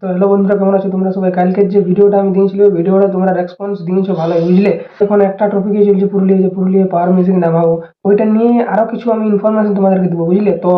তো হ্যালো বন্ধুরা, কেমন আছো তোমরা সবাই? কালকের যে ভিডিওটা আমি দিয়েছিল ভিডিওটা তোমরা রেসপন্স দিয়েছ ভালোই বুঝলে? এখন একটা টপিকে চলছে পুরুলিয়া, যে পুরুলিয়া পাওয়ার মিউজিক নামাবো। ওইটা নিয়ে আরও কিছু আমি ইনফরমেশন তোমাদেরকে দেবো, বুঝলে? তো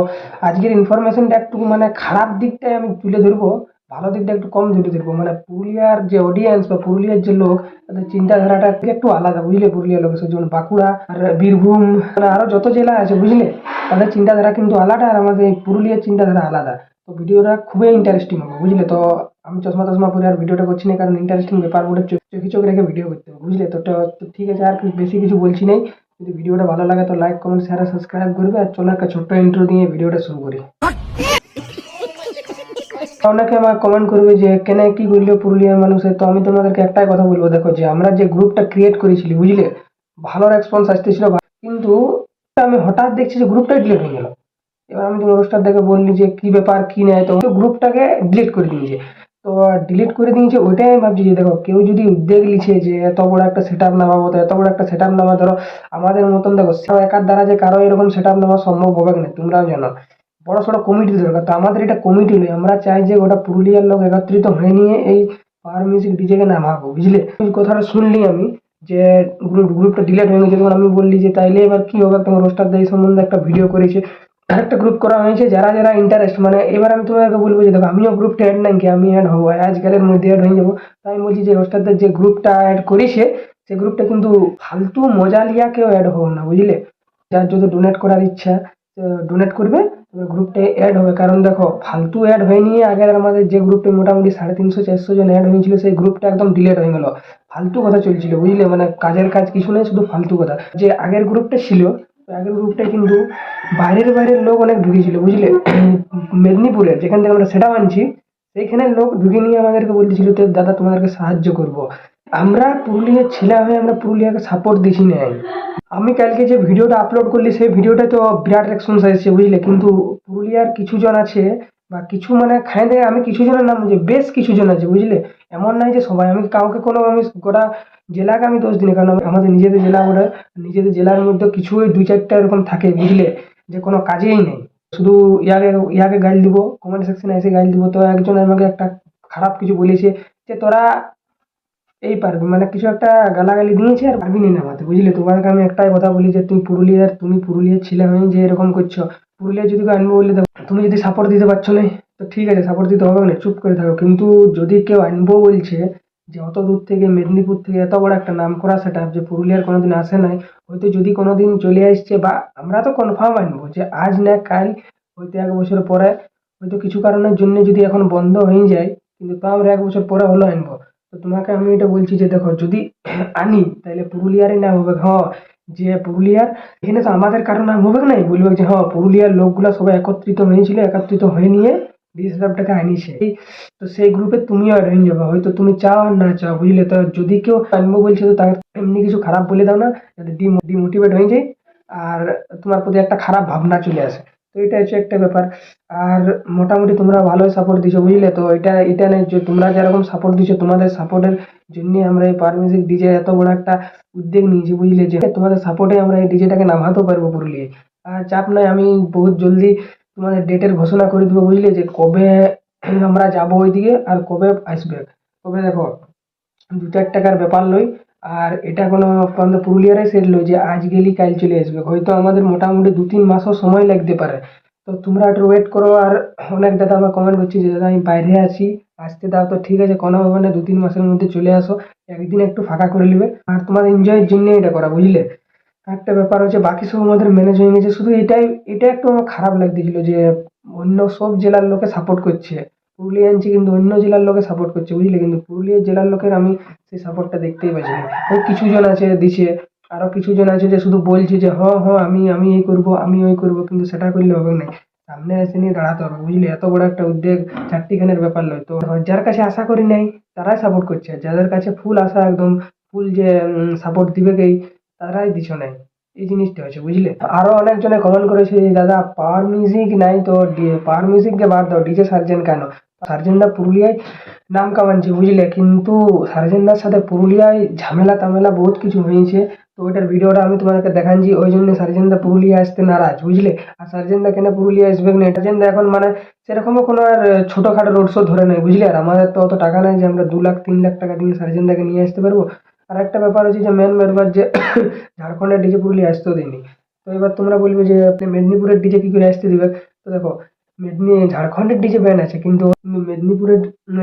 আজকের ইনফরমেশনটা একটু মানে খারাপ দিকটাই আমি তুলে ধরবো, ভালো দিকটা একটু কম তুলে ধরবো। মানে পুরুলিয়ার যে অডিয়েন্স বা পুরুলিয়ার যে লোক, তাদের চিন্তাধারাটা একটু আলাদা, বুঝলে? পুরুলিয়ার লোকের যেমন বাঁকুড়া আর বীরভূম মানে আরও যত জেলা আছে, বুঝলে? তাদের চিন্তাধারা কিন্তু আলাদা আর আমাদের পুরুলিয়ার চিন্তাধারা আলাদা। তো ভিডিওটা খুবই ইন্টারেস্টিং হবে, বুঝলে? তো আমি চশমা টশমা পরে আর ভিডিওটা করছি না, কারণ ইন্টারেস্টিং ব্যাপার বলে চোখ- চোখে রেখে ভিডিও করতে হবে, বুঝলে? তো ঠিক আছে, আর বেশি কিছু বলছি নাই। যদি ভিডিওটা ভালো লাগে, তো লাইক কমেন্ট শেয়ার সাবস্ক্রাইব করবে, আর চলো একটা ছোট্ট ইন্ট্রো দিয়ে ভিডিওটা শুরু করি। অনেকে আমার কমেন্ট করবে যে, কেন কি করল পুরুলিয়ার মানুষের? তো আমি তোমাদেরকে একটাই কথা বলব, দেখো যে, আমরা যে গ্রুপটা ক্রিয়েট করেছিলি, বুঝলে? ভালো রেসপন্স আসতেছিল কিন্তু আমি হঠাৎ দেখছি যে গ্রুপটাই ডিলিট হয়ে গেল। এবার আমি রোস্টার দেখে বললি যে কি ব্যাপার, কি নেয় তো গ্রুপটাকে ডিলিট করে দিয়েছে। তো ডিলিট করে দিয়েছে, ওইটাই আমি ভাবছি যে দেখো, কেউ যদি উদ্যোগ লিছে যে এত বড় একটা সেট আপ নামাবো, তো এত বড় একটা সেট আপ নামা ধরো আমাদের মতন দেখো একার দ্বারা যে কারও এরকম সেট আপ নেওয়া সম্ভব হবে না, তোমরাও জানো। বড় সড়ো কমিটি দরকার তো আমাদের এটা কমিটি নয়, আমরা চাই যে ওটা পুরুলিয়ার লোক একত্রিত হয়ে নিয়ে এই পাওয়ার মিউজিক ডিজেকে নামাবো, বুঝলে? কথাটা শুনলি আমি, যে গ্রুপ গ্রুপটা ডিলেট হয়ে গেছে তখন আমি বললি যে তাইলে এবার কি হবে, তোমার রোস্টার এই সম্বন্ধে একটা ভিডিও করেছে একটা গ্রুপ করা হয়েছে, যারা যারা ইন্টারেস্ট মানে এবার আমি তোমাকে বলব যে দেখো, আমিও গ্রুপটা অ্যাড নাকি আমি অ্যাড হব, আজকালের মধ্যে অ্যাড হয়ে যাব। তাই আমি বলছি যে রোস্টারদের যে গ্রুপটা অ্যাড করেছে সেই গ্রুপটা কিন্তু ফালতু মজা লিয়া কেউ অ্যাড হব না, বুঝলে? যার যদি ডোনেট করার ইচ্ছা ডোনেট করবে তবে গ্রুপটা অ্যাড হবে। কারণ দেখো, ফালতু অ্যাড হয়ে নিয়ে আগের আমাদের যে গ্রুপটা মোটামুটি সাড়ে তিনশো, চারশো জন অ্যাড হয়েছিল, সেই গ্রুপটা একদম ডিলেট হয়ে গেল। ফালতু কথা চলছিল, বুঝলে? মানে কাজের কাজ কিছু নেই শুধু ফালতু কথা। যে আগের গ্রুপটা ছিল আগের গ্রুপটা কিন্তু বাইরের বাইরের লোক অনেক ঢুকেছিল, বুঝলে? মেদিনীপুরের, যেখান থেকে আমরা সেটা মানছি সেইখানে লোক ঢুকে নিয়ে আমাদেরকে বলতেছিল তো দাদা তোমাদেরকে সাহায্য করব। আমরা পুরুলিয়ার ছেলে হয়ে আমরা পুরুলিয়াকে সাপোর্ট দিছি নাই আমি কালকে যে ভিডিওটা আপলোড করলি, সেই ভিডিওটা তো বিরাট রেসপন্স এসেছে বুঝলে? কিন্তু পুরুলিয়ার কিছু জন আছে বা কিছু মানে খাই দেয়, আমি কিছু জনের নাম বুঝি, বেশ কিছু জন আছে, বুঝলে? এমন নাই যে সবাই, আমি কাউকে কোনো, আমি গোটা জেলাকে আমি দোষ দিই কারণ আমাদের নিজেদের জেলা ওটা নিজেদের জেলার মধ্যে কিছু দুই চারটা এরকম থাকে, বুঝলে? যে কোনো কাজেই নেই। শুধু ইয়াকে ইয়াকে গাইল দিব কমেন্ট সেকশনে এসে গাইল দিব, তো একজন আমাকে একটা খারাপ কিছু বলেছে, যে তোরা এই পারবি মানে কিছু একটা গালাগালি দিয়েছে আর পারবি না আমাদের, বুঝলে? তোমাকে আমি একটাই কথা বলি যে, তুমি পুরুলিয়ার তুমি পুরুলিয়ার ছেলে হয়ে যে এরকম করছ পুরুলিয়া যদি আনব বলে দেখো তুমি যদি সাপোর্ট দিতে পারছ না, তো ঠিক আছে সাপোর্ট দিতে হবে না চুপ করে থাকো। কিন্তু যদি কেউ আনব বলছে যে অত দূর থেকে মেদিনীপুর থেকে এত বড় একটা নাম করা সেট যে পুরুলিয়ার কোনোদিন আসে নাই, হয়তো যদি কোনোদিন চলে আসছে বা আমরা তো কনফার্ম আনব যে আজ না কাল, হয়তো এক বছর পরে, হয়তো কিছু কারণের জন্য যদি এখন বন্ধ হয়ে যায়, কিন্তু তাও আমরা এক বছর পরে হলো আনব। তো তোমাকে আমি এটা বলছি যে দেখো, যদি আনি, তাহলে পুরুলিয়ারই নাম হবে। হ্যাঁ যে পুরুলিয়ার, এখানে তো আমাদের কারও নাম হবে নাই, বলবে যে হ্যাঁ পুরুলিয়ার লোকগুলা সবাই একত্রিত হয়েছিল, একত্রিত হয়ে নিয়ে ডিএসএলআরটাকে আনিছে তো সেই গ্রুপে তুমিও অ্যাড হয়ে যাবে, হয়তো তুমি চাও আর না চাও, বুঝলে? তো যদি কেউ আনব বলছে, তো তার এমনি কিছু খারাপ বলে দাও না, যাতে ডিমোটিভেট হয়ে যায়, আর তোমার প্রতি একটা খারাপ ভাবনা চলে আসে। তো এটা হচ্ছে একটা ব্যাপার। আর মোটামুটি তোমরা ভালোই সাপোর্ট দিছো, বুঝলে? তো এটা এটা নেই যে তোমরা যেরকম সাপোর্ট দিছো, তোমাদের সাপোর্টের জন্য আমরা এই পার ডিজে এত বড় একটা উদ্যোগ নিয়েছি, বুঝলে? যে তোমাদের সাপোর্টে আমরা এই ডিজেটাকে নামাতেও পারব পুরুলিয়ায়। আর চাপ নাই, আমি বহুত জলদি তোমাদের ডেটের ঘোষণা করে দেবো, বুঝলে? যে কবে আমরা যাব ওইদিকে আর কবে আসবে। তবে দেখো দু চার টাকার ব্যাপার নয় আর এটা কোনো আমাদের পুরুলিয়ারই সেট নয় যে আজ গেলি, কাল চলে আসবে। হয়তো আমাদের মোটামুটি দু তিন মাসও সময় লাগতে পারে। তো তোমরা একটু ওয়েট করো আর অনেক দাদা আমার কমেন্ট করছে যে, দাদা, আমি বাইরে আছি। আসতে দাও তো, ঠিক আছে, কোনো ব্যাপার না দু তিন মাসের মধ্যে চলে আসো। একদিন একটু ফাঁকা করে নেবে। আর তোমার এনজয়ের জন্য এটা করা, বুঝলে? একটা ব্যাপার হচ্ছে, বাকি সব আমাদের ম্যানেজ হয়ে গেছে। শুধু এটাই, এটা একটু আমার খারাপ লাগতেছিল যে, অন্য সব জেলার লোকে সাপোর্ট করছে। পুরুলিয়া আনছি কিন্তু অন্য জেলার লোকে সাপোর্ট করছে, বুঝলে? কিন্তু পুরুলিয়া জেলার লোকের আমি সেই সাপোর্টটা দেখতেই পাচ্ছি না। ওই কিছু জন আছে দিছে আরও কিছু জন আছে যে শুধু বলছে যে হ হ আমি আমি এই করব, আমি ওই করব, কিন্তু সেটা করলে হবে না সামনে এসে নিয়ে দাঁড়াতে হবে, বুঝলি? এত বড় একটা উদ্যোগ চারটিখানের ব্যাপার নয়। তো যার কাছে আশা করি নাই, তারাই সাপোর্ট করছে। যাদের কাছে ফুল আশা একদম, ফুল যে সাপোর্ট দিবে কেই, তারাই দিছ নাই। এই জিনিসটা হচ্ছে বুঝলে? আরও অনেকজনে কমেন্ট করেছে যে দাদা পাওয়ার মিউজিক নাই তো পাওয়ার মিউজিককে বাদ দাও ডিজে সার্জেন কেন? সার্জেনদা পুরুলিয়ায় নাম কামাচ্ছে, বুঝলে? কিন্তু সার্জেনদার সাথে পুরুলিয়ায় ঝামেলা তামেলা বহুত কিছু হয়েছে। তো ওইটার ভিডিওটা আমি তোমাদেরকে দেখাচ্ছি, ওই জন্য সার্জেনদা পুরুলিয়া আসতে নারাজ, বুঝলে? আর সার্জেনদা কেন পুরুলিয়া আসবে না? সার্জেনদা এখন মানে সেরকমও কোনো আর ছোটোখাটো রোড শো ধরে নেই, বুঝলে? আর আমাদের তো অত টাকা নেই যে আমরা দু লাখ, তিন লাখ টাকা দিয়ে সার্জেনদাকে নিয়ে আসতে পারব। আর একটা ব্যাপার হচ্ছে যে মেন ব্যাপার যে ঝাড়খণ্ডের ডিজে পুরুলিয়া আসতেও দেয়নি। তো এবার তোমরা বলবে যে আপনি মেদিনীপুরের ডিজে কী করে আসতে দিবে? তো দেখো মেদিনী ঝাড়খণ্ডের ডিজে ব্যান আছে, কিন্তু মেদিনীপুরের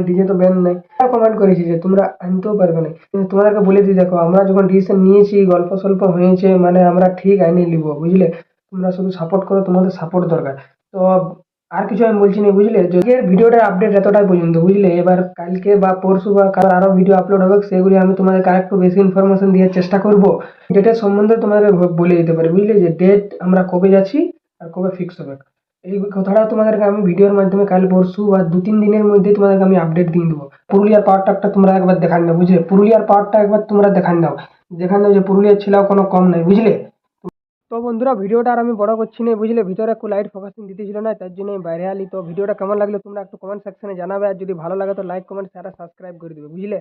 ডিজে তো ব্যান নাই। কমেন্ট করেছি যে, তোমরা আনতেও পারবে না। কিন্তু তোমাদেরকে বলে দিই, দেখো, আমরা যখন ডিসিশন নিয়েছি, গল্প সল্প হয়েছে মানে আমরা ঠিক আইনে নিব বুঝলে? তোমরা শুধু সাপোর্ট করো, তোমাদের সাপোর্ট দরকার। তো আর কিছু আমি বলছি না, বুঝলে? যদির ভিডিওটার আপডেট এতটাই পর্যন্ত, বুঝলে? এবার কালকে বা পরশু বা কাল আরও ভিডিও আপলোড হবে, সেগুলি আমি তোমাদেরকে আরেকটু বেশি ইনফরমেশন দেওয়ার চেষ্টা করব। ডেটের সম্বন্ধে তোমাদের বলে দিতে পারি, বুঝলে? যে ডেট আমরা কবে যাচ্ছি আর কবে ফিক্স হবে। এই কথাটা তোমাদেরকে আমি ভিডিওর মাধ্যমে কাল পরশু বা দু তিন দিনের মধ্যেই তোমাদেরকে আমি আপডেট দিয়ে দেবো। পুরুলিয়ার পাওয়ার ট্রাকটা তোমরা একবার দেখান দাও বুঝলে? পুরুলিয়ার পাওয়ারটা একবার তোমরা দেখান দাও দেখান দাও যে পুরুলিয়ার ছেলেও কোনো কম নাই, বুঝলে? তো বন্ধুরা, ভিডিওটা আর আমি বড় করছি না, বুঝলে? ভিতরে একটু লাইট ফোকাসিং দিতেছিল না, তার জন্য বাইরে আলি তো ভিডিওটা কেমন লাগল তোমরা একটু কমেন্ট সেকশনে জানাবে, আর যদি ভালো লাগে তো লাইক কমেন্ট শেয়ার সাবস্ক্রাইব করে দেবে, বুঝলে?